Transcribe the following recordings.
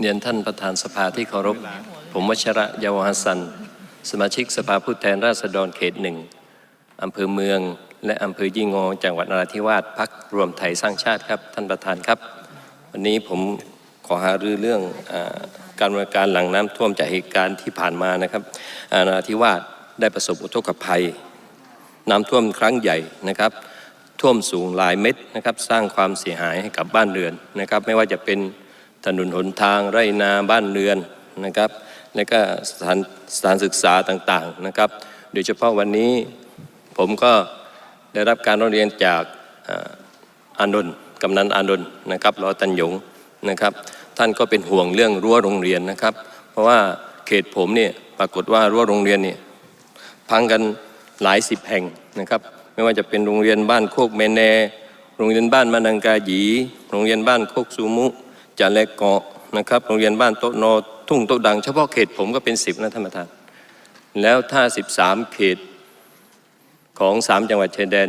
เรียนท่านประธานสภาที่เคารพ ผมวชระยาวหัสัน สมาชิกสภาผู้แทนราษฎรเขตหนึ่งอำเภอเมือง และอำเภอยี่งอจังหวัดนราธิวาสพักรวมไทยสร้างชาติครับ ท่านประธานครับ วันนี้ผมขอหารือเรื่องอการดำเนิการหลังน้ำท่วมจากเหตุการณ์ที่ผ่านมานะครับนราธิวาสได้ประสบอุทกภัย น้ำท่วมครั้งใหญ่นะครับ ท่วมสูงหลายเม็ดนะครับ สร้างความเสียหายให้กับบ้านเรือนนะครับ ไม่ว่าจะเป็น ถนนหนทางไร่นาบ้านเรือนนะครับ และก็สถานสถานศึกษาต่างๆนะครับ โดยเฉพาะวันนี้ผมก็ได้รับการร้องเรียนจากอาอานนท์กำนันอานนท์นะครับรอตันหยงนะครับ ท่านก็เป็นห่วงเรื่องรั้วโรงเรียนนะครับ เพราะว่าเขตผมเนี่ยปรากฏว่ารั้วโรงเรียนเนี่ยพังกันหลายสิบแห่งนะครับ ไม่ว่าจะเป็นโรงเรียนบ้านโคกเมแนโรงเรียนบ้านมานังกาหยี โรงเรียนบ้านโคกซูมุ จาเลเกาะนะครับ โรงเรียนบ้านโต๊ะโนอทุ่งโต๊ะดังเฉพาะเขตผมก็เป็นสิบนะท่านประธาน แล้วถ้า13เขตของ3จังหวัดชายแดน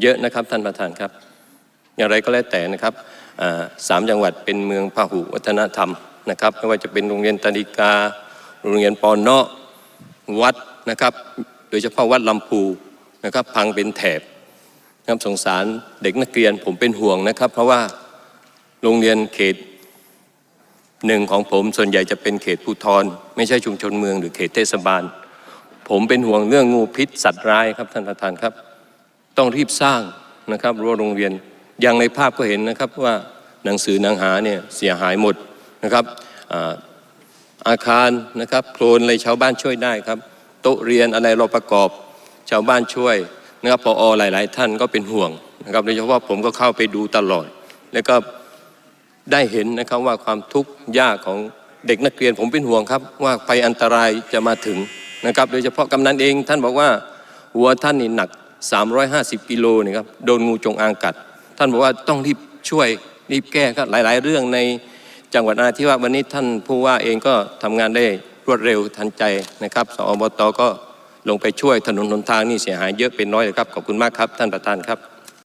เยอะนะครับท่านประธานครับ อย่างไรก็แล้วแต่นะครับสามจังหวัดเป็นเมืองพหุวัฒนธรรมนะครับไม่ว่าจะเป็นโรงเรียนตานิกา โรงเรียนปอนเนาะวัดนะครับ โดยเฉพาะวัดลำพูนะครับพังเป็นแถบนะครับสงสารเด็กนักเรียนผมเป็นห่วงนะครับ เพราะว่า โรงเรียนเขตหนึ่งของผมส่วนใหญ่จะเป็นเขตภูทรไม่ใช่ชุมชนเมืองหรือเขตเทศบาล ผมเป็นห่วงเรื่องงูพิษสัตว์ร้ายครับท่านประธานครับ ต้องรีบสร้างนะครับรั้วโรงเรียนอย่างในภาพก็เห็นนะครับว่าหนังสือหนังหาเนี่ยเสียหายหมดนะครับอาอาคารนะครับโคลนอะไรชาวบ้านช่วยได้ครับ โต๊ะเรียนอะไรเราประกอบชาวบ้านช่วยนะครับพอหลาย ๆ ท่านก็เป็นห่วงนะครับโดยเฉพาะผมก็เข้าไปดูตลอด แล้วก็ ได้เห็นนะครับว่าความทุกข์ยากของเด็กนักเรียนผมเป็นห่วงครับ ว่าภัยอันตรายจะมาถึงนะครับ โดยเฉพาะกำนันเองท่านบอกว่าหัวท่านนี่หนัก 350 กิโลนี่ครับโดนงูจงอางกัด ท่านบอกว่าต้องรีบช่วยรีบแก้ครับหลาย ๆ เรื่องในจังหวัดนาธิวาสวันนี้ท่านผู้ว่าเองก็ทำงานได้รวดเร็วทันใจนะครับสอบตก็ลงไปช่วยถนนหนทางนี่เสียหายเยอะเป็นน้อยเลยครับขอบคุณมากครับ ท่านประธานครับ